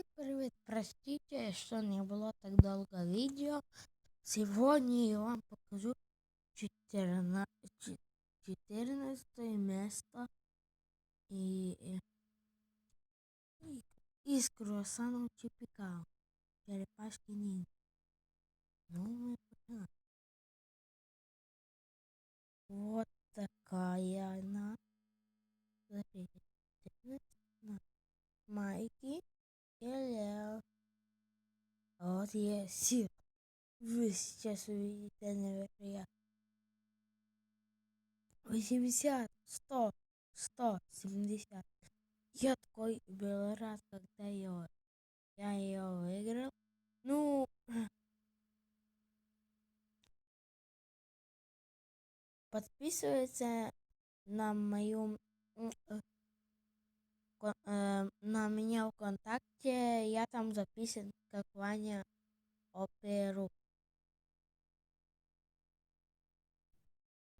Всем привет! Простите, что не было так долго видео. Сегодня я вам покажу 14, 14 место и, и из круассанов чипикал. Черепашки ниндзя. Ну, мы. Вот такая она. Смотрите. Майки. Вот я сил. Вы сейчас увидите, наверное, 80, 100, 100, 70. Я такой был рад, когда я, я ее выиграл. Ну, подписывается на мою э, на меня ВКонтакте, я там записан как Ваня Оперу.